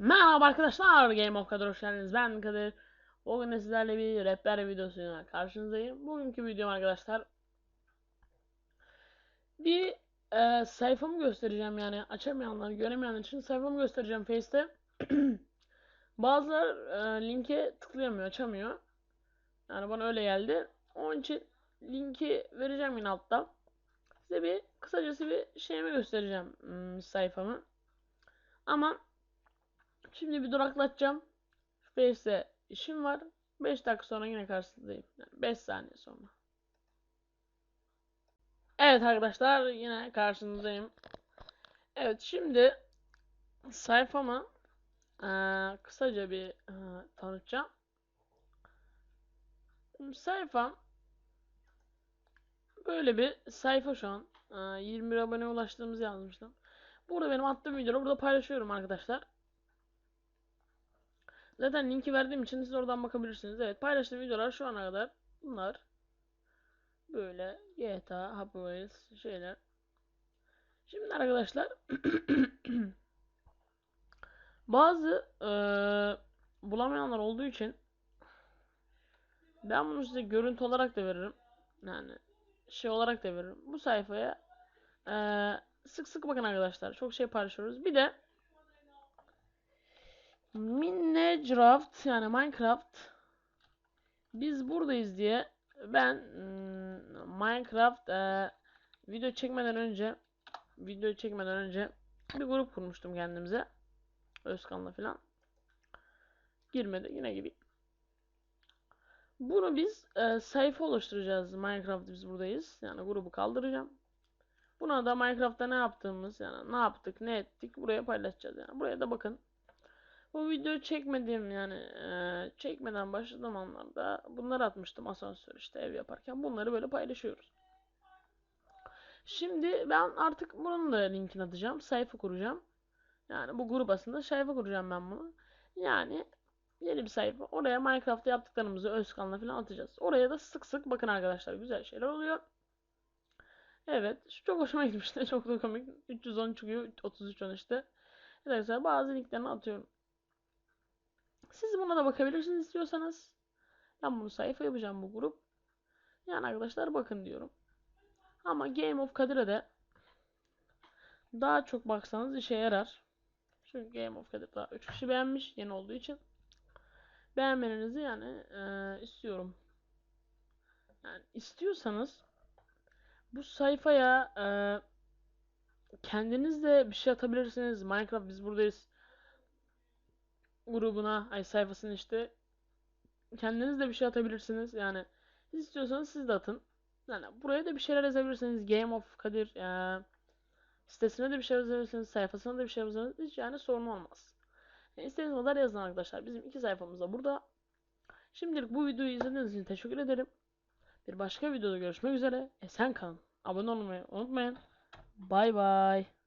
Merhaba arkadaşlar Game of Kadir hoş geldiniz. Ben Kadir. Bugün de sizlerle bir rehber videosuyla karşınızdayım. Bugünkü videom arkadaşlar Bir e, sayfamı göstereceğim yani. Açamayanlar göremeyenler için sayfamı göstereceğim Face'te. Bazılar e, linke tıklayamıyor açamıyor. Yani bana öyle geldi. Onun için linki vereceğim yine altta Size bir kısacası bir şeyimi göstereceğim hmm, sayfamı. Ama Şimdi bir duraklatacağım. Face'e işim var. 5 dakika sonra yine karşınızdayım. Yani 5 saniye sonra. Evet arkadaşlar yine karşınızdayım. Evet şimdi sayfamı eee, kısaca bir eee, tanıtacağım. Sayfam böyle bir sayfa şu an. Eee, 21 abone ulaştığımızı yazmıştım. Burada benim attığım videoları burada paylaşıyorum arkadaşlar. Zaten linki verdiğim için siz oradan bakabilirsiniz. Evet paylaştığım videolar şu ana kadar bunlar. Böyle GTA, Happy Wheels şeyler. Şimdi arkadaşlar bazı eee, bulamayanlar olduğu için ben bunu size görüntü olarak da veririm. Yani şey olarak da veririm. Bu sayfaya eee, sık sık bakın arkadaşlar. Çok şey paylaşıyoruz. Bir de Minecraft yani Minecraft. Biz buradayız diye ben hmm, Minecraft e, video çekmeden önce video çekmeden önce bir grup kurmuştum kendimize. Özkan'la falan. Girmedi yine gibi bunu biz e, sayfa oluşturacağız. Minecraft biz buradayız. Yani grubu kaldıracağım. Buna da Minecraft'ta ne yaptığımız yani ne yaptık ne ettik buraya paylaşacağız. Yani buraya da bakın bu videoyu çekmediğim yani e, çekmeden başladığım anlarda bunları atmıştım asansör işte ev yaparken bunları böyle paylaşıyoruz. Şimdi ben artık bunun da linkini atacağım. Sayfa kuracağım. Yani bu grup aslında sayfa kuracağım ben bunu. Yani yeni bir sayfa. Oraya Minecraft'ta yaptıklarımızı Özkan'la falan atacağız. Oraya da sık sık bakın arkadaşlar güzel şeyler oluyor. Evet. Şu çok hoşuma gitmişti. Çok da komik. 310 çıkıyor. 33 10 işte. Arkadaşlar bazı linklerini atıyorum. Siz buna da bakabilirsiniz istiyorsanız. Ben bunu sayfa yapacağım bu grup. Yani arkadaşlar bakın diyorum. Ama Game of Kadir'e de daha çok baksanız işe yarar. Çünkü Game of Kadir daha 3 kişi beğenmiş yeni olduğu için. Beğenmenizi yani e, istiyorum. Yani istiyorsanız bu sayfaya e, kendiniz de bir şey atabilirsiniz. Minecraft biz buradayız grubuna, ay sayfasına işte kendiniz de bir şey atabilirsiniz. Yani siz istiyorsanız siz de atın. Yani buraya da bir şeyler yazabilirsiniz. Game of Kadir e, sitesine de bir şey yazabilirsiniz. Sayfasına da bir şey yazabilirsiniz. Hiç yani sorun olmaz. Yani istediğiniz kadar yazın arkadaşlar. Bizim iki sayfamız da burada. Şimdilik bu videoyu izlediğiniz için teşekkür ederim. Bir başka videoda görüşmek üzere. Esen kalın. Abone olmayı unutmayın. Bay bay.